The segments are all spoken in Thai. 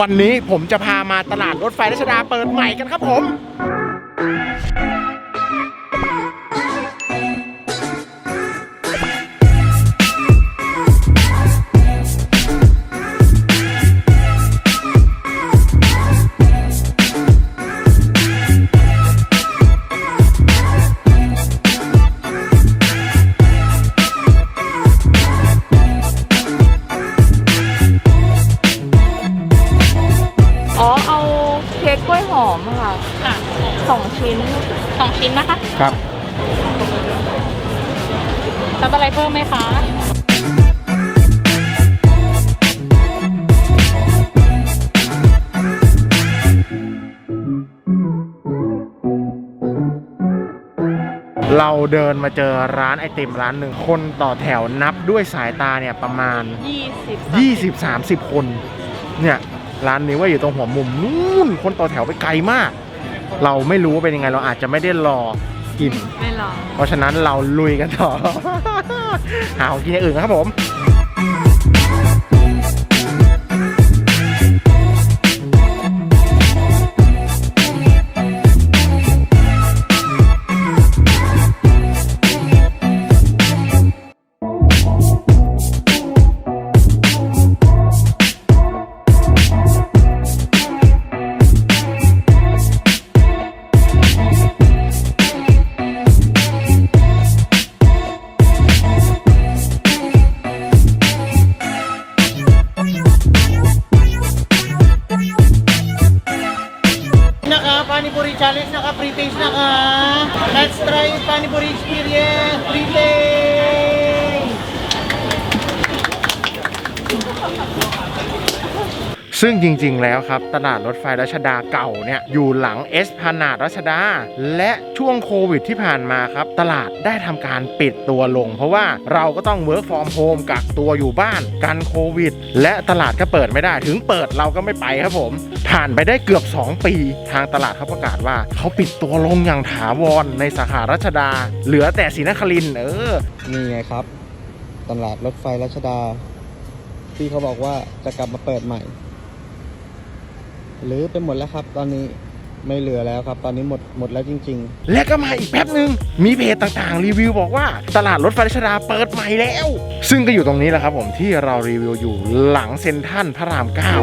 วันนี้ผมจะพามาตลาดรถไฟรัชดาเปิดใหม่กันครับผม ชิ้นสองชิ้นนะคะครับรับอะไรเพิ่มไหมคะเราเดินมาเจอร้านไอติมร้านหนึ่งคนต่อแถวนับด้วยสายตาเนี่ยประมาณ 20 20-30 คน เนี่ย ร้านนี้ว่าอยู่ตรงหัวมุมนู่นคนต่อแถวไปไกลมาก เราไม่รู้ว่าเป็นยังไงเราอาจจะไม่ได้รอกิน ไม่หรอกเพราะฉะนั้นเราลุยกันต่อ หาของกินอย่างอื่นครับผม Panipuri Challenge, naka free taste naka. Let's try Panipuri experience, free taste! ซึ่งจริงๆแล้วครับ ตลาดรถไฟรัชดาเก่าเนี่ยอยู่หลังเอสพานาดรัชดา และช่วงโควิดที่ผ่านมาครับ ตลาดได้ทำการปิดตัวลง เพราะว่าเราก็ต้อง work from home กักตัวอยู่บ้านกันโควิด และตลาดก็เปิดไม่ได้ ถึงเปิดเราก็ไม่ไปครับผม ผ่านไปได้เกือบ 2 ปี ทางตลาดเขาประกาศว่าเขาปิดตัวลงอย่างถาวรในสาขารัชดา เหลือแต่ศรีนครินเออนี่ไงครับ ตลาดรถไฟรัชดาที่เขาบอกว่าจะกลับมาเปิดใหม่ หรือไปหมดแล้วครับ ตอนนี้ไม่เหลือแล้วครับ ตอนนี้หมดหมดแล้วจริง ๆ และก็มาอีกแป๊บหนึ่งมีเพจต่างๆ รีวิวบอกว่าตลาดรถไฟรัชดาเปิดใหม่แล้ว ซึ่งก็อยู่ตรงนี้แหละครับผมที่เรารีวิวอยู่หลังเซ็นทรัลพระรามเก้า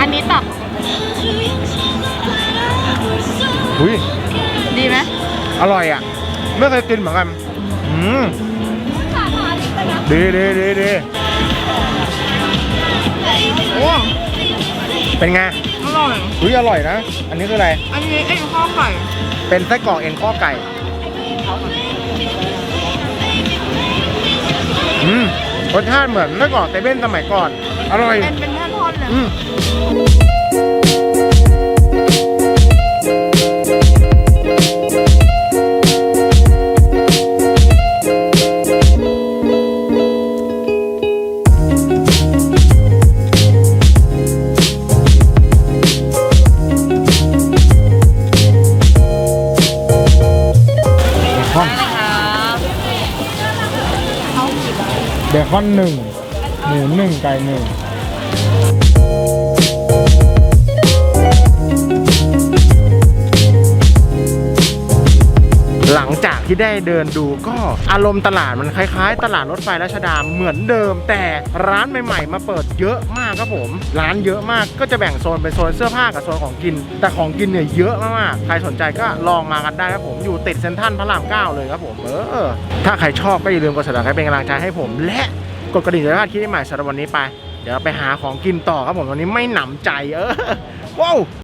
อันนี้ตับอุ้ยดีไหมอร่อยอะ ไม่เคยกินเหมือนกัน อืม ดีดีดีดีโอ้เป็นไงอร่อยอุ้ยอร่อยนะ อันนี้คืออะไร อันนี้เอ็นข้าวไข่เป็นไส้กรอกเอ็นข้อไก่ อืมรสชาติเหมือนไส้กรอกเซเว่นสมัยก่อน อร่อย เป็นเป็นท่อนๆเลยอืมเบค เบคอนหนึ่งหมูหนึ่งไก่หนึ่ง งจากที่ได้เดินดูก็อารมณ์ตลาดมันคล้ายๆ ตลาดรถไฟรัชดาเหมือนเดิม แต่ร้านใหม่ๆ มาเปิดเยอะมากครับผม ร้านเยอะมากก็จะแบ่งโซนเป็นโซนเสื้อผ้ากับโซนของกิน แต่ของกินเนี่ยเยอะมากๆใครสนใจก็ลองมากันได้ครับผมอยู่ติดเซ็นทรัลพระรามเก้าเลยครับผมเออถ้าใครชอบก็อย่าลืมกด subscribe เป็นกำลังใจให้ผม และกดกระดิ่งจะได้ไม่พลาดคลิปใหม่สำหรับวันนี้ไป เดี๋ยวเราไปหาของกินต่อครับผมวันนี้ไม่หนำใจเออว้าว